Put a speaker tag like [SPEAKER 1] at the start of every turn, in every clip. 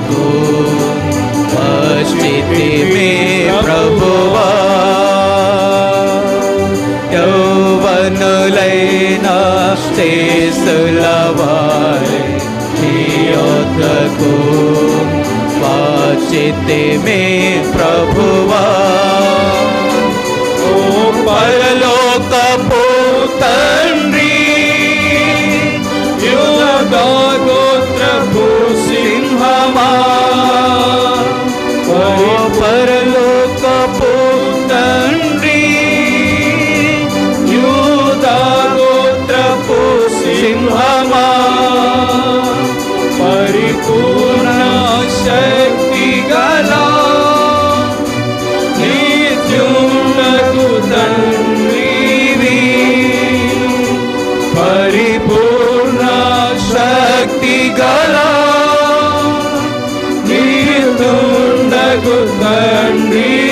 [SPEAKER 1] యొద్దకు వచ్చితిమి ప్రభువా యౌవనులైన శేషుల వారి నీ ప్రభువా పరిపూర్ణ శక్తి గలా నిత్యుండగు తండ్రివి పరిపూర్ణ శక్తి గల నిత్యుండగు తండ్రివి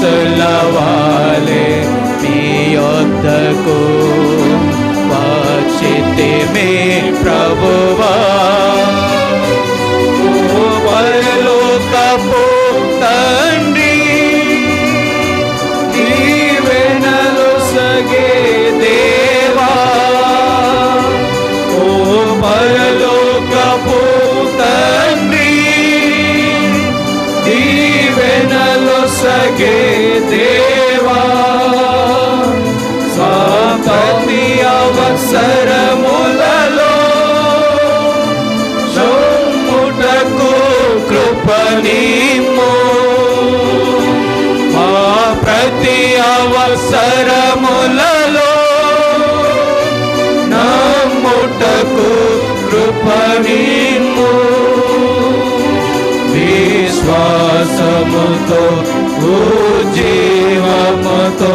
[SPEAKER 1] శేషుల వాలే నీ యొద్దకు వచ్చితిమి ప్రభువా. ఓ పరలోకపు దీవెనలు సగే దేవా సాపతి అవసరములలో సొమ్ముటకు కృపణీము మా ప్రతి అవసరములలో నమ్ముటకు కృపణీము విశ్వాసముతో జీవముతో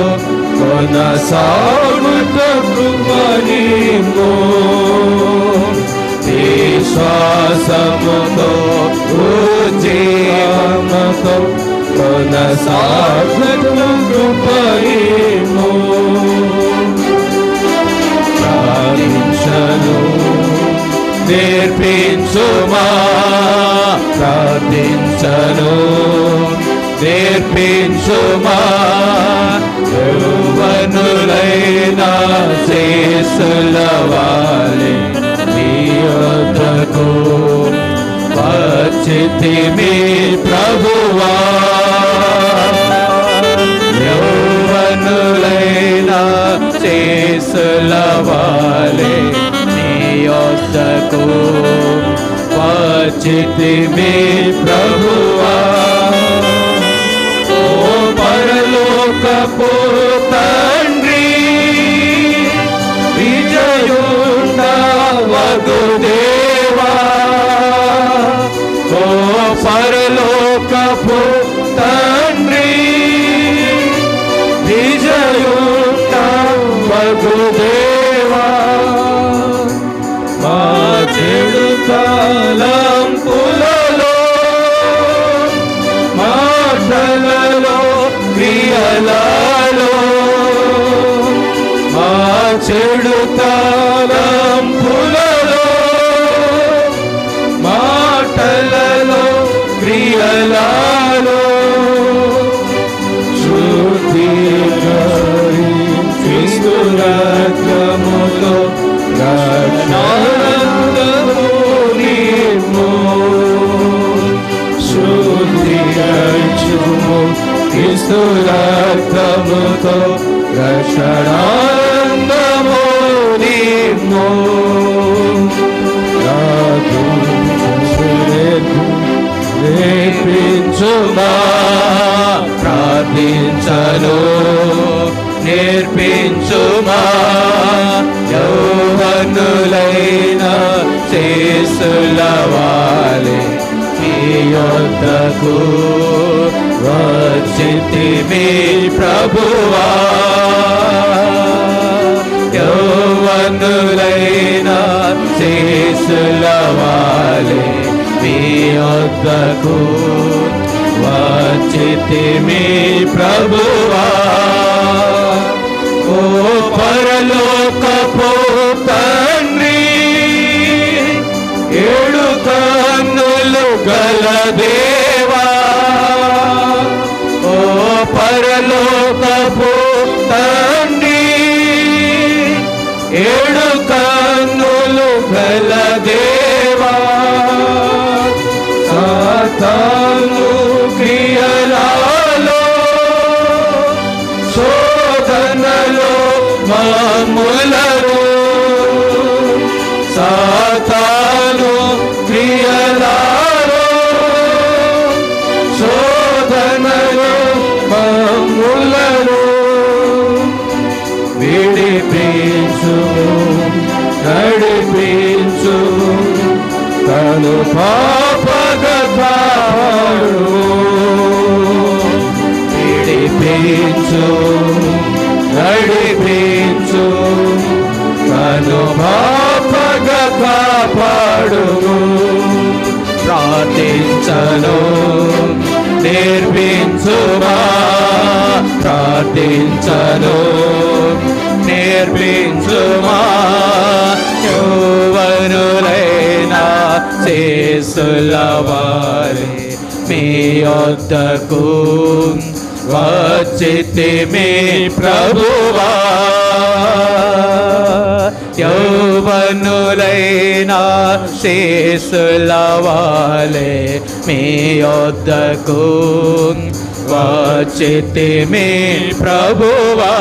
[SPEAKER 1] కొనసాగుట కృపణీము విశ్వాసముతో జీవముతో కొనసాగుట కృపణీము ప్రార్థించను నేర్పించుమా. ప్రార్థించను నేర్పించుమా యౌవనులైన శేషుల వాలి నీ యొద్దకు ప్రభువా యౌవనులైన శేషుల వాలే నీ యొద్దకు వచ్చితిమి ప్రభువా. ఓ పరలోకపు తండ్రి విజయుండవగు దేవా. ఓ పరలోకపు క్రియలలో మా చెడు తలంపులలో మాటలలో క్రియలలో క్రీస్తు రక్తముతో రక్షణాందము నిమ్ము నేర్పించుమా ప్రార్థించను నేర్పించుమా యౌవనులైన చేసులవాలి మీ యొద్దకు వచ్చితి మీ ప్రభువా. యౌవనులైన శేషులవాలే వాలే మీ యొద్దకు వచ్చితి మీ ప్రభువా. ఓ పరలోకపు తండ్రి ఏడు కన్నులు గలదే. పరలోకపు తన నను పాపగతాడు విడిపించు నడిపించు. నను పాపగ ప్రార్థించను నేర్పించుమా ప్రార్థించను నేర్పించుమా శేసుల వారి మీ యొద్దకు వచ్చితి మీ ప్రభువా. యౌవనులైన శేసుల వాలే మీ యొద్దకు వచ్చితి మీ ప్రభువా.